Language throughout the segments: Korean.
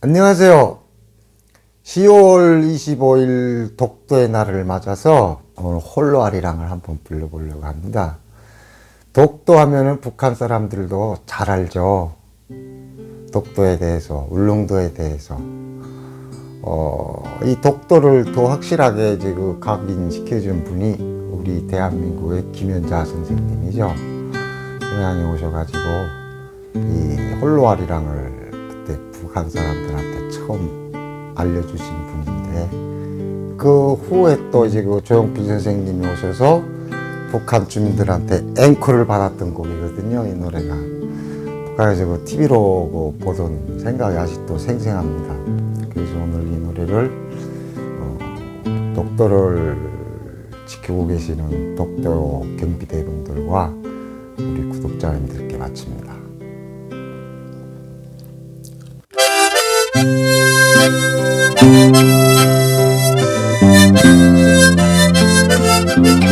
안녕하세요. 10월 25일 독도의 날을 맞아서 오늘 홀로 아리랑을 한번 불러보려고 합니다. 독도 하면은 북한 사람들도 잘 알죠. 독도에 대해서, 울릉도에 대해서. 어, 이 독도를 더 확실하게 이제 그 각인시켜준 분이 우리 대한민국의 김연자 선생님이죠. 평양에 오셔가지고 이 홀로 아리랑을 북한 사람들한테 처음 알려주신 분인데 그 후에 또 이제 그 조용필 선생님이 오셔서 북한 주민들한테 앵콜을 받았던 곡이거든요. 이 노래가 북한에서 그 TV로 그 보던 생각이 아직도 생생합니다. 그래서 오늘 이 노래를 어, 독도를 지키고 계시는 독도 경비대분들과 우리 구독자님들께 바칩니다.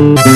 thank you.